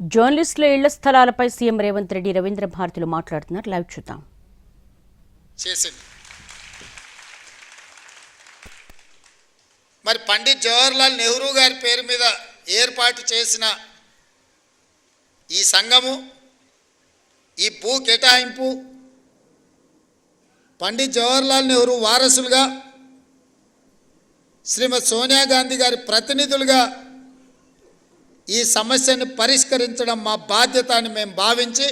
జర్నలిస్టుల ఇళ్ళ స్థలాలపై సీఎం రేవంత్ రెడ్డి రవీంద్ర భారతిలో మాట్లాడుతున్నారు. లైవ్ చూద్దాం. చేసింది. మరి పండిత్ జవహర్లాల్ నెహ్రూ గారి పేరు మీద ఏర్పాటు చేసిన ఈ సంఘము ఈ భూ కేటాయింపు పండిత్ జవహర్లాల్ నెహ్రూ వారసులుగా శ్రీమతి సోనియా గాంధీ గారి ప్రతినిధులుగా ఈ సమస్యను పరిష్కరించడం మా బాధ్యత అని మేము భావించి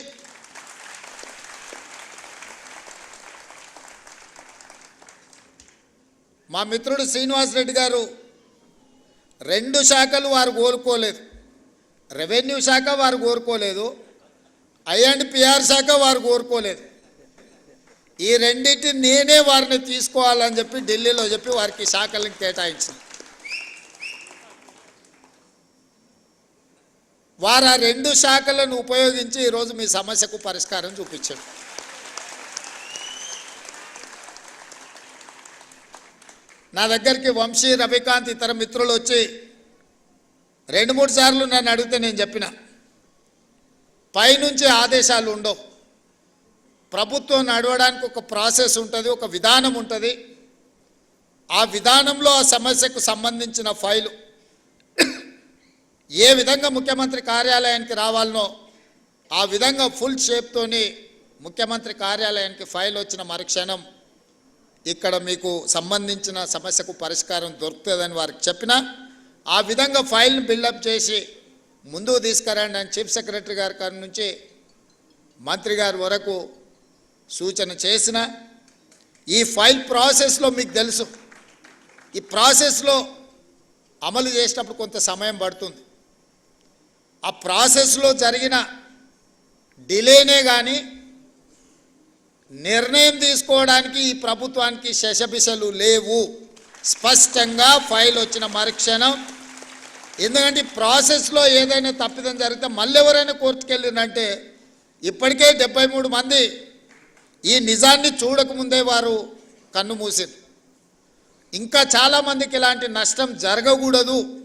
మా మిత్రుడు శ్రీనివాసరెడ్డి గారు రెండు శాఖలు వారు కోరుకోలేదు రెవెన్యూ శాఖ వారు కోరుకోలేదు. ఐ అండ్ పిఆర్ శాఖ వారు కోరుకోలేదు. ఈ రెండింటిని నేనే వారిని తీసుకోవాలని చెప్పి ఢిల్లీలో చెప్పి వారికి శాఖలను కేటాయించిన. వారు ఆ రెండు శాఖలను ఉపయోగించి ఈరోజు మీ సమస్యకు పరిష్కారం చూపించాడు నా దగ్గరికి వంశీ రవికాంత్ ఇతర మిత్రులు వచ్చి రెండు మూడు సార్లు నన్ను అడిగితే నేను చెప్పిన పైనుంచి ఆదేశాలు ఉండవు. ప్రభుత్వం నడవడానికి ఒక ప్రాసెస్ ఉంటుంది ఒక విధానం ఉంటుంది. ఆ విధానంలో ఆ సమస్యకు సంబంధించిన ఫైలు ఏ విధంగా ముఖ్యమంత్రి కార్యాలయానికి రావాలనో ఆ విధంగా ఫుల్ షేప్తోని ముఖ్యమంత్రి కార్యాలయానికి ఫైల్ వచ్చిన మరుక్షణం ఇక్కడ మీకు సంబంధించిన సమస్యకు పరిష్కారం దొరుకుతుందని వారికి చెప్పిన ఆ విధంగా ఫైల్ని బిల్డప్ చేసి ముందుకు తీసుకురండి అని చీఫ్ సెక్రటరీ గారి కాడి నుంచి మంత్రి గారి వరకు సూచన చేసిన ఈ ఫైల్ ప్రాసెస్లో మీకు తెలుసు. ఈ ప్రాసెస్లో అమలు చేసినప్పుడు కొంత సమయం పడుతుంది. ఆ ప్రాసెస్లో జరిగిన డిలేనే కానీ నిర్ణయం తీసుకోవడానికి ఈ ప్రభుత్వానికి శశబిశలు లేవు. స్పష్టంగా ఫైల్ వచ్చిన మరుక్షణం. ఎందుకంటే ఈ ప్రాసెస్లో ఏదైనా తప్పిదం జరిగితే మళ్ళీ ఎవరైనా కోర్టుకెళ్ళిందంటే ఇప్పటికే డెబ్బై మూడు మంది ఈ నిజాన్ని చూడకముందే వారు కన్ను మూసింది ఇంకా చాలామందికి ఇలాంటి నష్టం జరగకూడదు.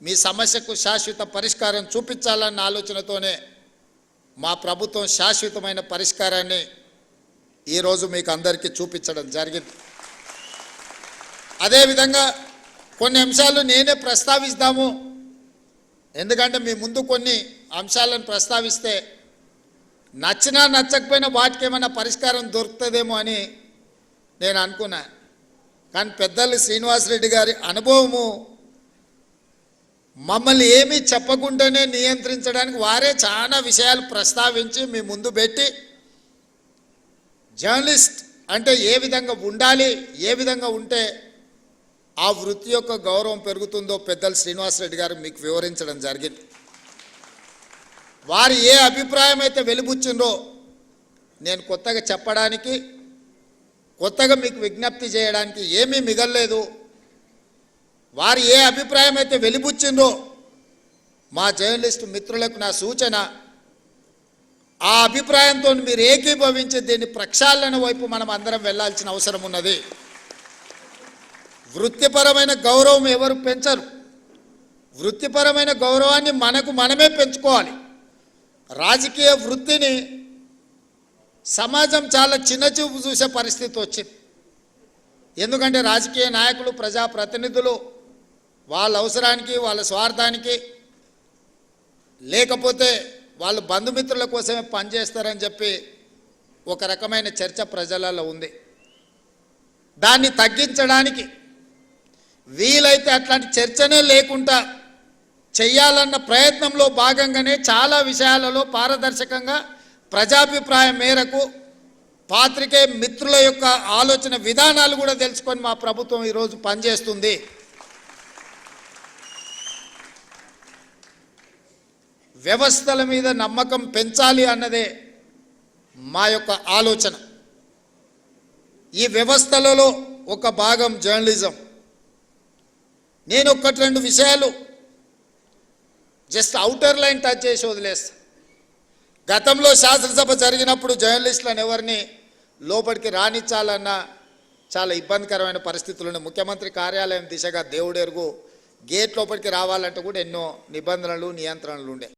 మీ సమస్యకు శాశ్వత పరిష్కారం చూపించాలన్న ఆలోచనతోనే మా ప్రభుత్వం శాశ్వతమైన పరిష్కారాన్ని ఈరోజు మీకు అందరికీ చూపించడం జరిగింది. అదేవిధంగా కొన్ని అంశాలు నేనే ప్రస్తావిస్తాము. ఎందుకంటే మీ ముందు కొన్ని అంశాలను ప్రస్తావిస్తే నచ్చినా నచ్చకపోయినా వాటికి ఏమైనా పరిష్కారం దొరుకుతుందేమో అని నేను అనుకున్నా. కానీ పెద్దలు శ్రీనివాసరెడ్డి గారి అనుభవము మమ్మల్ని ఏమీ చెప్పకుండానే నియంత్రించడానికి వారే చాలా విషయాలు ప్రస్తావించి మీ ముందు పెట్టి జర్నలిస్ట్ అంటే ఏ విధంగా ఉండాలి ఏ విధంగా ఉంటే ఆ వృత్తి యొక్క గౌరవం పెరుగుతుందో పెద్దలు శ్రీనివాసరెడ్డి గారు మీకు వివరించడం జరిగింది. వారు ఏ అభిప్రాయం అయితే వెలిబుచ్చిందో నేను కొత్తగా చెప్పడానికి కొత్తగా మీకు విజ్ఞప్తి చేయడానికి ఏమీ మిగల్లేదు. వారు ఏ అభిప్రాయం అయితే వెలిబుచ్చిందో మా జర్నలిస్టు మిత్రులకు నా సూచన ఆ అభిప్రాయంతో మీరు ఏకీభవించి దీన్ని ప్రక్షాళన వైపు మనం అందరం వెళ్ళాల్సిన అవసరం ఉన్నది. వృత్తిపరమైన గౌరవం ఎవరు పెంచరు? వృత్తిపరమైన గౌరవాన్ని మనకు మనమే పెంచుకోవాలి. రాజకీయ వృత్తిని సమాజం చాలా చిన్నచూపు చూసే పరిస్థితి వచ్చింది. ఎందుకంటే రాజకీయ నాయకులు ప్రజాప్రతినిధులు వాళ్ళ అవసరానికి వాళ్ళ స్వార్థానికి లేకపోతే వాళ్ళు బంధుమిత్రుల కోసమే పనిచేస్తారని చెప్పి ఒక రకమైన చర్చ ప్రజలలో ఉంది. దాన్ని తగ్గించడానికి వీలైతే అట్లాంటి చర్చనే లేకుండా చెయ్యాలన్న ప్రయత్నంలో భాగంగానే చాలా విషయాలలో పారదర్శకంగా ప్రజాభిప్రాయం మేరకు పాత్రికే మిత్రుల యొక్క ఆలోచన విధానాలు కూడా తెలుసుకొని మా ప్రభుత్వం ఈరోజు పనిచేస్తుంది. వ్యవస్థల మీద నమ్మకం పెంచాలి అన్నదే మా యొక్క ఆలోచన. ఈ వ్యవస్థలలో ఒక భాగం జర్నలిజం. నేను ఒక్కటి రెండు విషయాలు జస్ట్ అవుటర్ లైన్ టచ్ చేసి వదిలేస్తా. గతంలో శాసనసభ జరిగినప్పుడు జర్నలిస్టులను ఎవరిని లోపలికి రాణించాలన్న చాలా ఇబ్బందికరమైన పరిస్థితులు ముఖ్యమంత్రి కార్యాలయం దిశగా దేవుడెరుగు గేట్ లోపలికి రావాలంటే కూడా ఎన్నో నిబంధనలు నియంత్రణలు ఉండే.